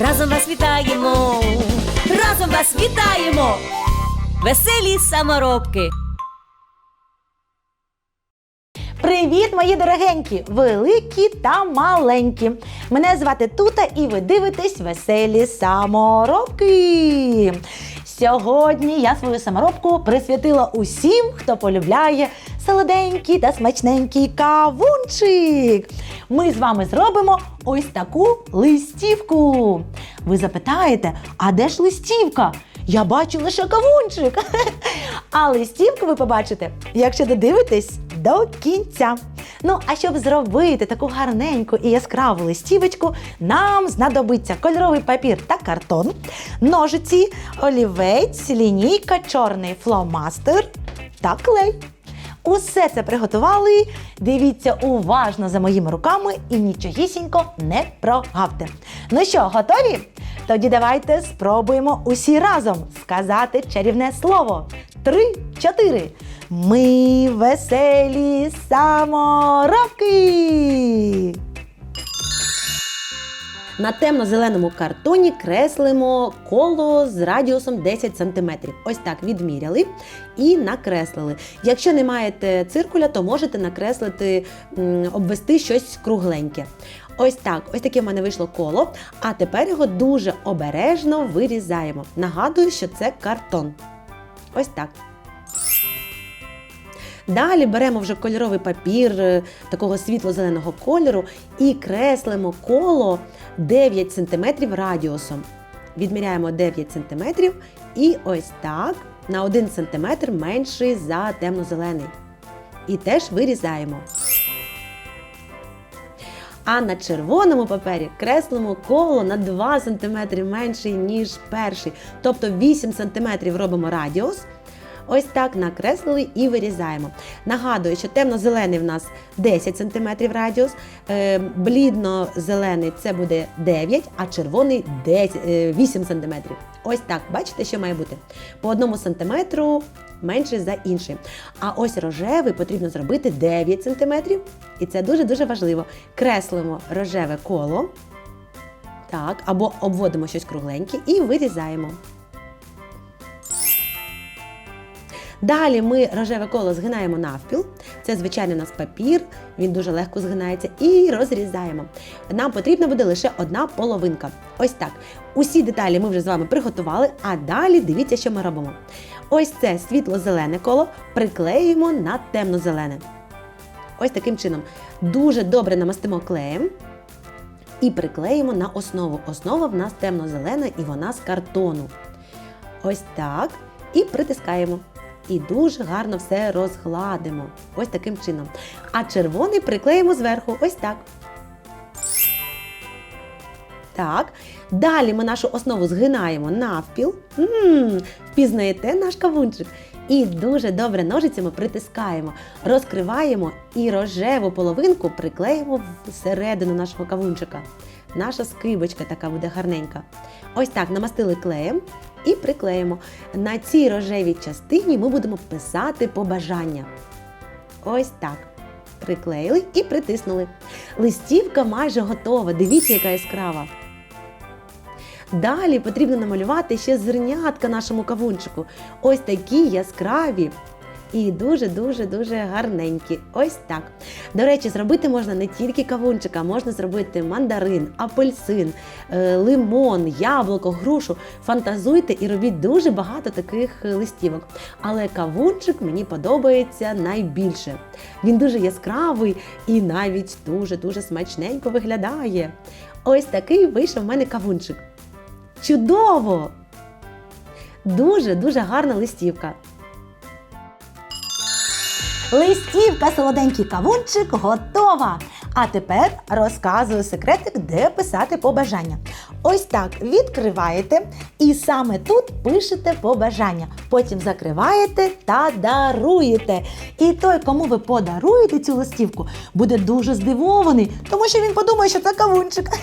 разом вас вітаємо, разом вас вітаємо, веселі саморобки. Привіт, мої дорогенькі, великі та маленькі. Мене звати Тута і ви дивитесь веселі саморобки. Сьогодні я свою саморобку присвятила усім, хто полюбляє солоденький та смачненький кавунчик. Ми з вами зробимо ось таку листівку. Ви запитаєте, а де ж листівка? Я бачу лише кавунчик. А листівку ви побачите, якщо додивитесь до кінця. Ну, а щоб зробити таку гарненьку і яскраву листівочку, нам знадобиться кольоровий папір та картон, ножиці, олівець, лінійка, чорний фломастер та клей. Усе це приготували. Дивіться уважно за моїми руками і нічогісінько не прогавте. Ну що, готові? Тоді давайте спробуємо усі разом сказати чарівне слово. Три, чотири. Ми веселі саморобки. На темно-зеленому картоні креслимо коло з радіусом 10 см. Ось так відміряли і накреслили. Якщо не маєте циркуля, то можете накреслити, обвести щось кругленьке. Ось так, ось таке в мене вийшло коло. А тепер його дуже обережно вирізаємо. Нагадую, що це картон. Саме так. Далі беремо вже кольоровий папір е, такого світло-зеленого кольору і креслимо коло 9 см радіусом. Відміряємо 9 см і ось так на 1 см менший за темно-зелений. І теж вирізаємо. А на червоному папері креслимо коло на 2 см менший, ніж перший. Тобто 8 см робимо радіус. Ось так накреслили і вирізаємо. Нагадую, що темно-зелений в нас 10 см радіус, е, блідно-зелений це буде 9, а червоний 10, е, 8 см. Ось так, бачите, що має бути? По 1 см менший за інший. А ось рожевий потрібно зробити 9 см. І це дуже-дуже важливо. Креслимо рожеве коло. Так, або обводимо щось кругленьке і вирізаємо. Далі ми рожеве коло згинаємо навпіл. Це звичайний у нас папір, він дуже легко згинається, і розрізаємо. Нам потрібна буде лише одна половинка. Ось так. Усі деталі ми вже з вами приготували, а далі дивіться, що ми робимо. Ось це світло-зелене коло приклеїмо на темно-зелене. Ось таким чином. Дуже добре намастимо клеєм і приклеїмо на основу. Основа в нас темно-зелена і вона з картону. Ось так. І притискаємо. І дуже гарно все розгладимо. Ось таким чином. А червоний приклеїмо зверху. Ось так. Так. Далі ми нашу основу згинаємо навпіл. Ммм, впізнаєте наш кавунчик. І дуже добре ножицями притискаємо, розкриваємо і рожеву половинку приклеїмо всередину нашого кавунчика. Наша скибочка така буде гарненька. Ось так намастили клеєм і приклеїмо. На цій рожевій частині ми будемо писати побажання. Ось так. Приклеїли і притиснули. Листівка майже готова. Дивіться, яка яскрава. Далі потрібно намалювати ще зернятка нашому кавунчику. Ось такі яскраві. І дуже-дуже-дуже гарненькі. Ось так. До речі, зробити можна не тільки кавунчика, можна зробити мандарин, апельсин, е, лимон, яблуко, грушу. Фантазуйте і робіть дуже багато таких е, листівок. Але кавунчик мені подобається найбільше. Він дуже яскравий і навіть дуже-дуже смачненько виглядає. Ось такий вийшов в мене кавунчик. Чудово! Дуже-дуже гарна листівка. Листівка солоденький кавунчик готова. А тепер розказую секретик, де писати побажання. Ось так відкриваєте і саме тут пишете побажання. Потім закриваєте та даруєте. І той, кому ви подаруєте цю листівку, буде дуже здивований, тому що він подумає, що це кавунчик.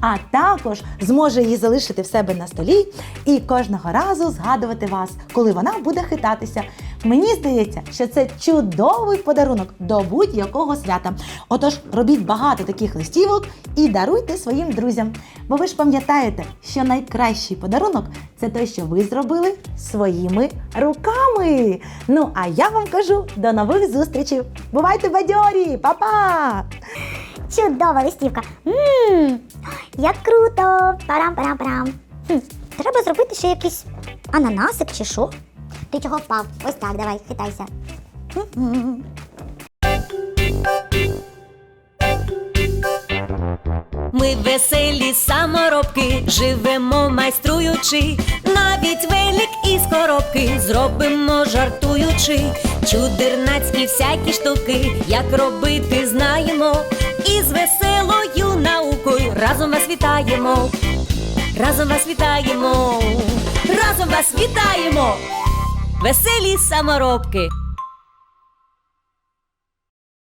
А також зможе її залишити в себе на столі і кожного разу згадувати вас, коли вона буде хитатися. Мені здається, що це чудовий подарунок до будь-якого свята. Отож, робіть багато таких листівок і даруйте своїм друзям. Бо ви ж пам'ятаєте, що найкращий подарунок це той, що ви зробили своїми руками. Ну а я вам кажу до нових зустрічей. Бувайте бадьорі, Па-па! Чудова листівка. Ммм, як круто! Парам-парам-парам. Хм, треба зробити ще якийсь ананасик чи що? Ти чого впав? Ось так, давай, хитайся. Ми веселі саморобки, живемо майструючи, навіть велик із коробки зробимо жартуючи, чудернацькі всякі штуки, як робити знаємо, і з веселою наукою разом вас вітаємо, разом вас вітаємо, разом вас вітаємо, веселі саморобки.